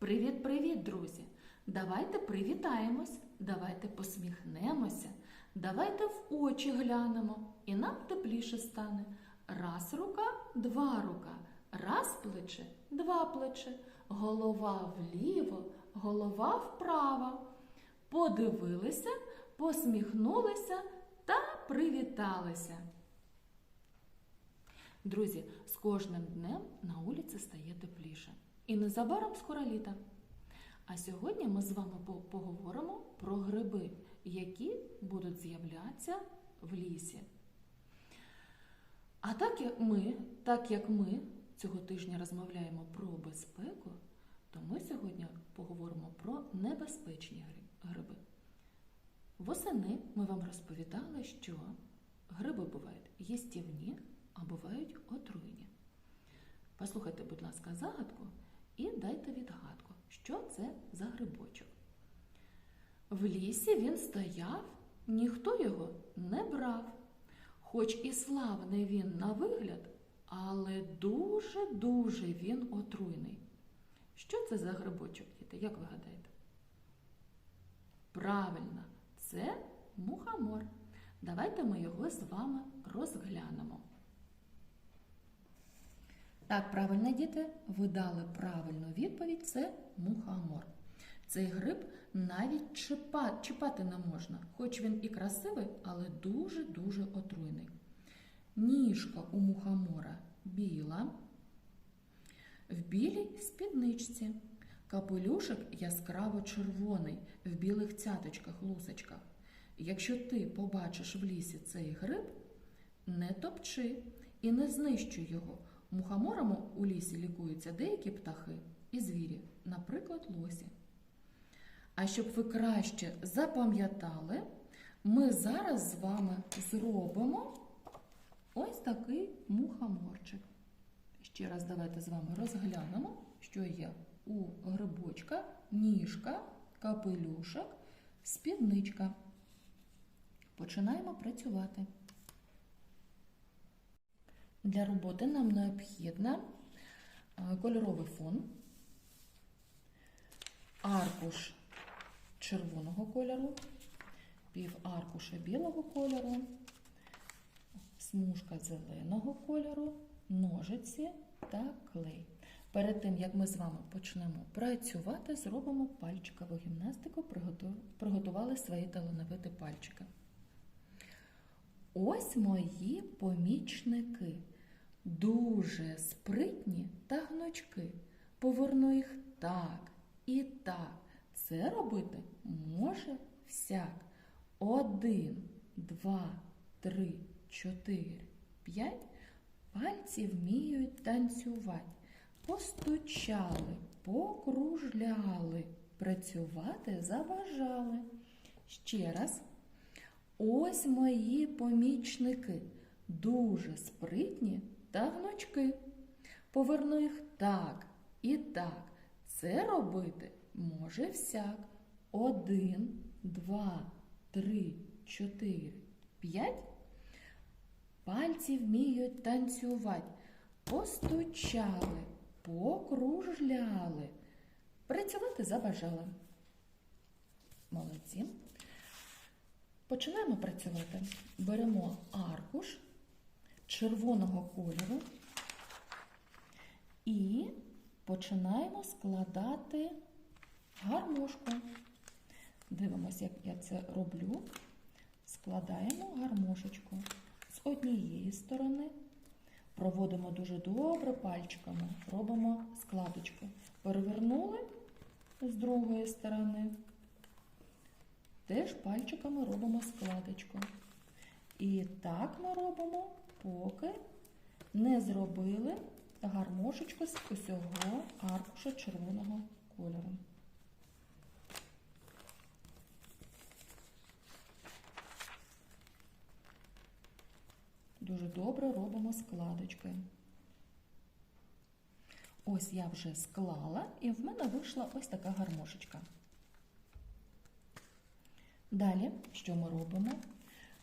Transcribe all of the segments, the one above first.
Привіт-привіт, друзі! Давайте привітаємось, давайте посміхнемося, давайте в очі глянемо, і нам тепліше стане. Раз рука, два рука, раз плече, два плече, голова вліво, голова вправо. Подивилися, посміхнулися та привіталися. Друзі, з кожним днем на вулиці стає тепліше. І незабаром скоро літо. А сьогодні ми з вами поговоримо про гриби, які будуть з'являтися в лісі. А так як ми, так як ми цього тижня розмовляємо про безпеку, то ми сьогодні поговоримо про небезпечні гриби. Восени ми вам розповідали, що гриби бувають їстівні, а бувають отруйні. Послухайте, будь ласка, загадку і дайте відгадку, що це за грибочок. В лісі він стояв, ніхто його не брав. Хоч і славний він на вигляд, але дуже-дуже він отруйний. Що це за грибочок, діти? Як ви гадаєте? Правильно, це мухомор. Давайте ми його з вами розглянемо. Так, правильно, діти, ви дали правильну відповідь це мухомор. Цей гриб навіть чіпа- чіпати не можна, хоч він і красивий, але дуже-дуже отруйний. Ніжка у мухомора біла, в білій спідничці. Капелюшок яскраво червоний, в білих цяточках, лусочках. Якщо ти побачиш в лісі цей гриб, не топчи і не знищуй його. Мухоморами у лісі лікуються деякі птахи і звірі, наприклад, лосі. А щоб ви краще запам'ятали, ми зараз з вами зробимо ось такий мухоморчик. Ще раз давайте з вами розглянемо, що є у грибочка, ніжка, капелюшок, спідничка. Починаємо працювати. Для роботи нам необхідно е, кольоровий фон, аркуш червоного кольору, пів аркуша білого кольору, смужка зеленого кольору, ножиці та клей. Перед тим, як ми з вами почнемо працювати, зробимо пальчикову гімнастику, приготували свої талановиті пальчики. Ось мої помічники, дуже спритні та гнучки. Поверну їх так і так. Це робити може всяк. Один, два, три, чотири, п'ять. Пальці вміють танцювати. Постучали, покружляли, працювати забажали. Ще раз. Ось мої помічники, дуже спритні та гнучки. Поверну їх так і так. Це робити може всяк. Один, два, три, чотири, п'ять. Пальці вміють танцювати. Постучали, покружляли. Працювати забажали. Молодці. Починаємо працювати. Беремо аркуш червоного кольору і починаємо складати гармошку. Дивимося, як я це роблю. Складаємо гармошечку з однієї сторони. Проводимо дуже добре пальчиками, робимо складочку. Перевернули з другої сторони. Теж пальчиками робимо складочку. І так ми робимо, поки не зробили гармошечку з усього аркуша червоного кольору. Дуже добре робимо складочки. Ось я вже склала, і в мене вийшла ось така гармошечка. Далі, що ми робимо?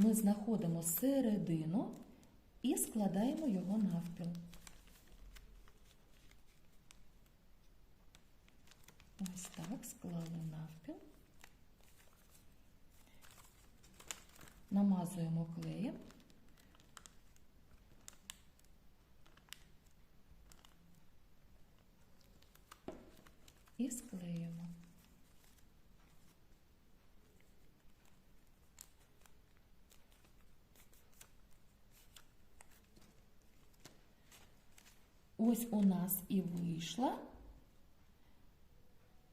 Ми знаходимо середину і складаємо його навпіл. Ось так склали навпіл. Намазуємо клеєм. І склеюємо. Ось у нас і вийшла.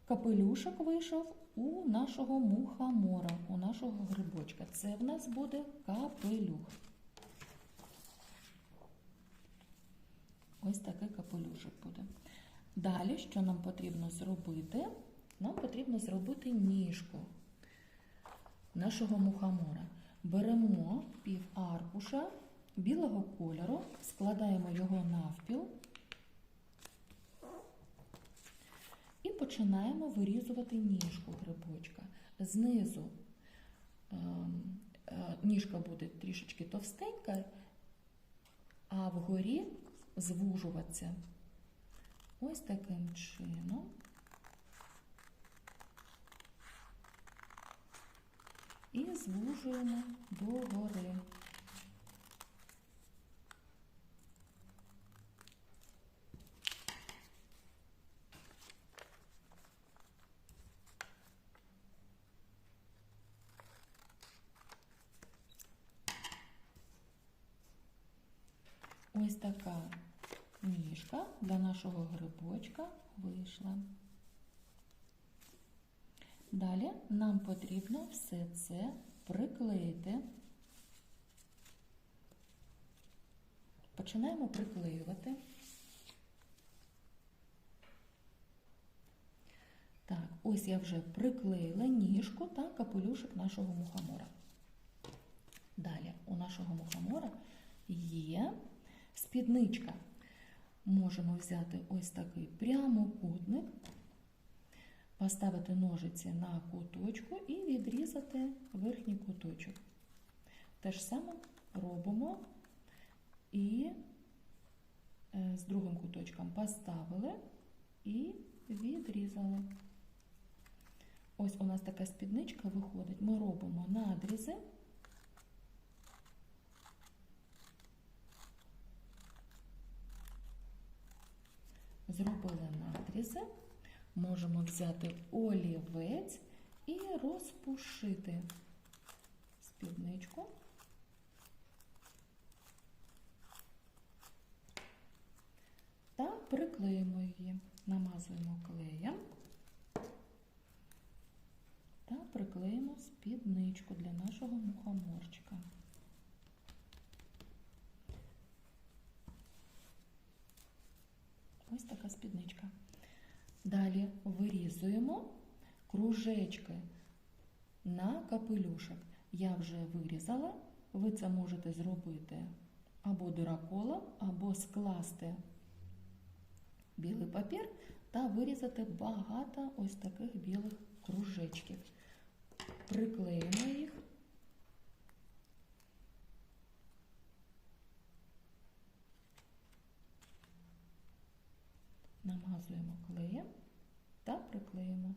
Капелюшок вийшов у нашого мухомора, у нашого грибочка. Це в нас буде капелюх. Ось такий капелюшок буде. Далі, що нам потрібно зробити? Нам потрібно зробити ніжку нашого мухомора. Беремо пів аркуша білого кольору, складаємо його навпіл і починаємо вирізувати ніжку грибочка. Знизу ем, е, ніжка буде трішечки товстенька, а вгорі звужуватися. Ось таким чином. І звужуємо догори. Ось така ніжка для нашого грибочка вийшла. Далі нам потрібно все це приклеїти. Починаємо приклеювати. Так, ось я вже приклеїла ніжку та капелюшок нашого мухомора. Далі у нашого мухомора є спідничка. Можемо взяти ось такий прямокутник, поставити ножиці на куточку і відрізати верхній куточок. Те ж саме робимо і з другим куточком поставили і відрізали. Ось у нас така спідничка виходить. Ми робимо надрізи. Зробили надрізи, можемо взяти олівець і розпушити спідничку. Та приклеїмо її, намазуємо клеєм та приклеїмо спідничку для нашого мухоморчика. Ось така спідничка. Далі вирізуємо кружечки на капелюшок. Я вже вирізала, ви це можете зробити або дироколом, або скласти білий папір та вирізати багато ось таких білих кружечків. Приклеїмо їх. Намазуємо клеєм та приклеїмо.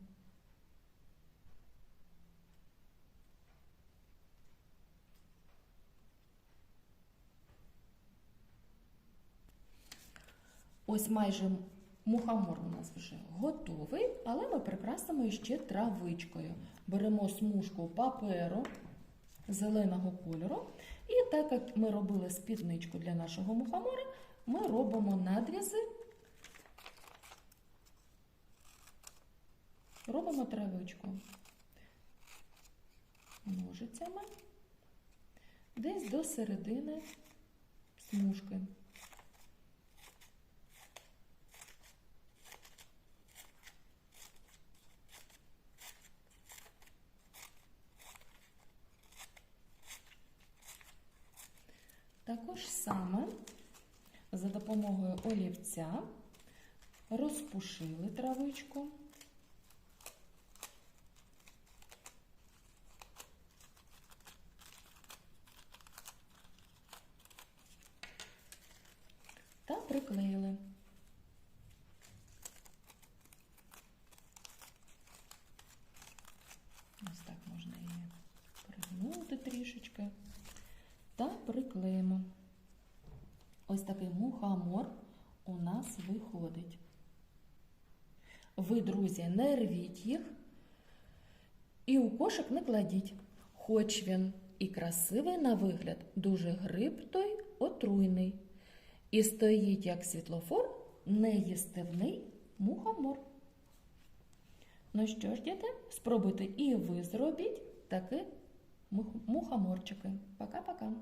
Ось майже мухомор у нас вже готовий, але ми прикрасимо ще травичкою. Беремо смужку паперу зеленого кольору. І так як ми робили спідничку для нашого мухомора, ми робимо надрізи, робимо травичку ножицями десь до середини смужки. Також саме за допомогою олівця розпушили травичку. Та приклеїли. Трішечки та приклеїмо. Ось такий мухомор у нас виходить. Ви, друзі, не рвіть їх і у кошик не кладіть. Хоч він і красивий на вигляд, дуже гриб той отруйний. І стоїть як світлофор неїстивний мухомор. Ну що ж, діти, спробуйте і ви зробіть мух- мухоморчики. Пока-пока.